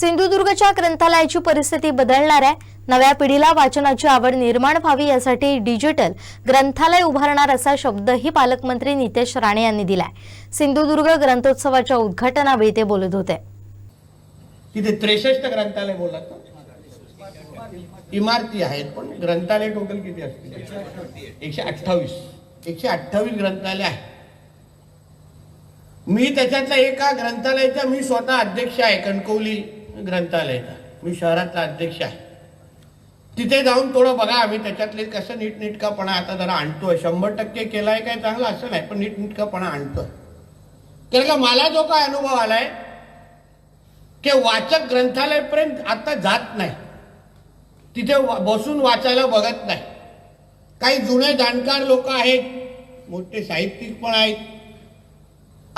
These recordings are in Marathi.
सिंधुदुर्गच्या ग्रंथालयाची परिस्थिती बदलणार आहे. नव्या पिढीला वाचनाची आवड निर्माण व्हावी यासाठी डिजिटल ग्रंथालय उभारणार असा शब्दही पालकमंत्री नितेश राणे यांनी दिलाय. सिंधुदुर्ग ग्रंथोत्सवाच्या उद्घाटनावेळी ते बोलत होते. तिथे त्रेसष्ट ग्रंथालय बोलत इमारती आहेत पण ग्रंथालय टोटल किती असतील? एकशे अठ्ठावीस. एकशे अठ्ठावीस ग्रंथालय आहे मी त्याच्यातल्या एका ग्रंथालयाचा मी स्वतः अध्यक्ष आहे कणकवली. ग्रंथालयाचा मी शहरातला अध्यक्ष आहे. तिथे जाऊन थोडं बघा आम्ही त्याच्यातले कसं नीटनेटकापणा आता जरा आणतोय. शंभर टक्के केलाय काय चांगलं असं नाही पण नीटनेटकापणा आणतोय. कारण का मला जो काय अनुभव आलाय की वाचक ग्रंथालयपर्यंत आता जात नाही. तिथे बसून वाचायला बघत नाही. काही जुने जाणकार लोक आहेत मोठे साहित्यिक पण आहेत.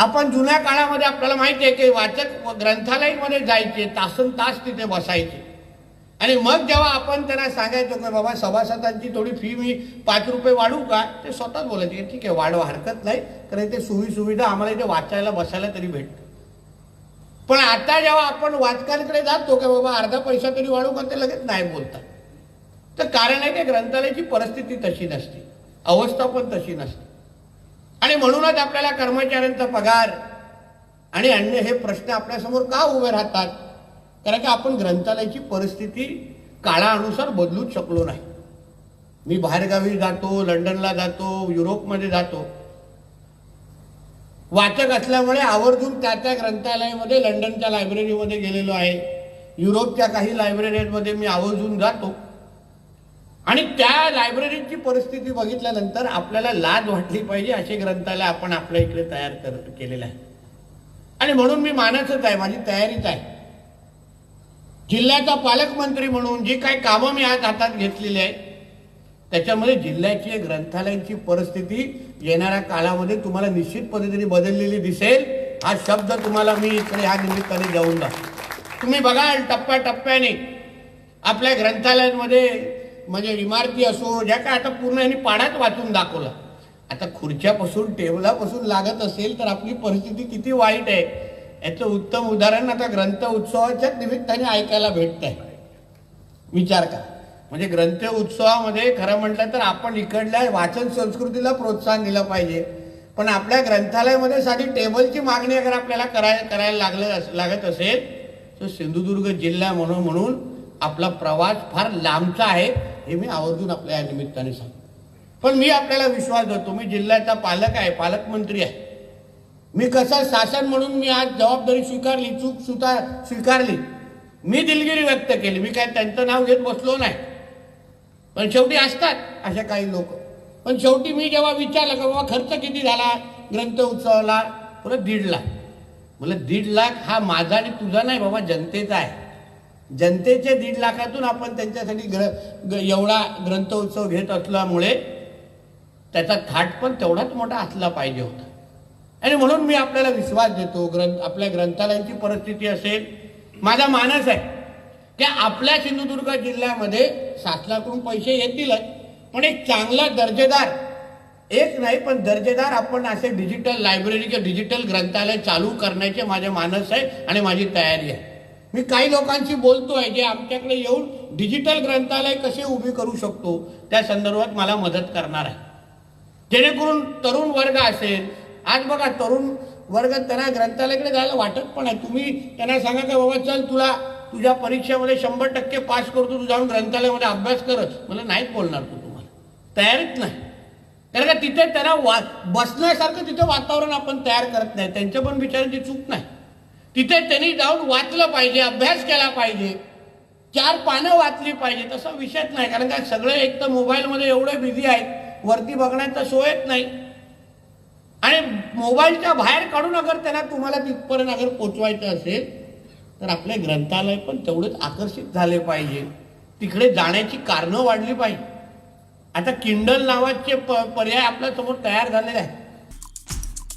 आपण जुन्या काळामध्ये आपल्याला माहिती आहे की वाचक ग्रंथालयमध्ये जायचे तासन तास तिथे बसायचे. आणि मग जेव्हा आपण त्यांना सांगायचो की बाबा सभासदांची थोडी फी मी पाच रुपये वाढू का? ते स्वतःच बोलायचे ठीक आहे वाढवा हरकत नाही कारण इथे सोयी सुविधा आम्हाला इथे वाचायला बसायला तरी भेटतं. पण आता जेव्हा आपण वाचकांकडे जातो की बाबा अर्धा पैसा तरी वाढू का ते लगेच नाही बोलतात. तर कारण आहे की ग्रंथालयाची परिस्थिती तशी नसते. अवस्था पण तशी नसते. आणि म्हणूनच आपल्याला कर्मचाऱ्यांचा पगार आणि अन्य हे प्रश्न आपल्यासमोर का उभे राहतात? कारण की आपण ग्रंथालयाची परिस्थिती काळानुसार बदलूच शकलो नाही. मी बाहेरगावी जातो लंडनला जातो युरोपमध्ये जातो. वाचक असल्यामुळे आवर्जून त्या त्या ग्रंथालयामध्ये लंडनच्या लायब्ररीमध्ये गेलेलो आहे. युरोपच्या काही लायब्ररीमध्ये मी आवर्जून जातो. आणि त्या लायब्ररीची परिस्थिती बघितल्यानंतर आपल्याला लाज वाटली पाहिजे असे ग्रंथालय आपण आपल्या इकडे तयार कर केलेलं आहे. आणि म्हणून मी मानतच आहे माझी तयारीच आहे. जिल्ह्याचा पालकमंत्री म्हणून जी काही कामं मी आज हातात घेतलेली आहेत त्याच्यामध्ये जिल्ह्याची ग्रंथालयांची परिस्थिती येणाऱ्या काळामध्ये तुम्हाला निश्चित पद्धतीने बदललेली दिसेल. हा शब्द तुम्हाला मी इकडे ह्या निमित्ताने जाऊन दा तुम्ही बघाल टप्प्याटप्प्याने आपल्या ग्रंथालयांमध्ये म्हणजे इमारती असो ज्या काय आता पूर्ण यांनी पाण्यात वाचून दाखवला. आता खुर्च्यापासून टेबलापासून लागत असेल तर आपली परिस्थिती किती वाईट आहे. याचं उत्तम उदाहरण आता ग्रंथ उत्सवाच्याच निमित्ताने ऐकायला भेटत आहे विचार करा. म्हणजे ग्रंथ उत्सवामध्ये खरं म्हटलं तर आपण इकडल्या वाचन संस्कृतीला प्रोत्साहन दिलं पाहिजे. पण आपल्या ग्रंथालयामध्ये साधी टेबलची मागणी अगर आपल्याला कराय करायला लागलं लागत असेल तर सिंधुदुर्ग जिल्हा म्हणून म्हणून आपला प्रवास फार लांबचा आहे. हे मी आवर्जून आपल्या या निमित्ताने सांगतो. पण मी आपल्याला विश्वास देतो मी जिल्ह्याचा पालक आहे पालकमंत्री आहे. मी कसं शासन म्हणून मी आज जबाबदारी स्वीकारली चूक सुद्धा स्वीकारली मी दिलगिरी व्यक्त केली मी काय त्यांचं नाव घेत बसलो नाही. पण शेवटी असतात अशा काही लोक. पण शेवटी मी जेव्हा विचारलं की बाबा खर्च किती झाला ग्रंथ उत्सवाला बरं दीड लाख. म्हटलं दीड लाख हा माझा आणि तुझा नाही बाबा जनतेचा आहे. जनतेचे दीड लाखातून आपण त्यांच्यासाठी ग्र ग- एवढा ग्रंथोत्सव घेत असल्यामुळे त्याचा थाट पण तेवढाच मोठा असला पाहिजे होता. आणि म्हणून मी आपल्याला विश्वास देतो ग्रंथ आपल्या ग्रंथालयांची परिस्थिती असेल माझा मानस आहे की आपल्या सिंधुदुर्ग जिल्ह्यामध्ये शासनाकडून पैसे येतीलच पण एक चांगला दर्जेदार एक नाही पण दर्जेदार आपण असे डिजिटल लायब्ररी किंवा डिजिटल ग्रंथालय चालू करण्याचे माझे मानस आहे आणि माझी तयारी आहे. मी काही लोकांशी बोलतोय जे आमच्याकडे येऊन डिजिटल ग्रंथालय कसे उभी करू शकतो त्या संदर्भात मला मदत करणार आहे. जेणेकरून तरुण वर्ग असेल आज बघा तरुण वर्ग त्यांना ग्रंथालयाकडे जायला वाटत पण आहे. तुम्ही त्यांना सांगा का बाबा चल तुला तुझ्या परीक्षेमध्ये शंभर टक्के पास करतो तू जाऊन ग्रंथालयामध्ये अभ्यास करत मला नाहीच बोलणार तू तुम्हाला. तयारीच नाही. कारण का तिथे त्यांना वा बसण्यासारखं तिथे वातावरण आपण तयार करत नाही. त्यांच्या पण विचारांची चूक नाही. तिथे त्यांनी जाऊन वाचलं पाहिजे अभ्यास केला पाहिजे. चार पानं वाचली पाहिजे तसा विषयच नाही. कारण का सगळे एक तर मोबाईलमध्ये एवढे बिझी आहेत वरती बघण्याचा सोयच नाही. आणि मोबाईलच्या बाहेर काढून अगर त्यांना तुम्हाला तिथपर्यंत अगर पोचवायचं असेल तर आपले ग्रंथालय पण तेवढेच आकर्षित झाले पाहिजे. तिकडे जाण्याची कारणं वाढली पाहिजे. आता किंडल नावाचे प- पर्याय आपल्यासमोर तयार झालेले आहेत.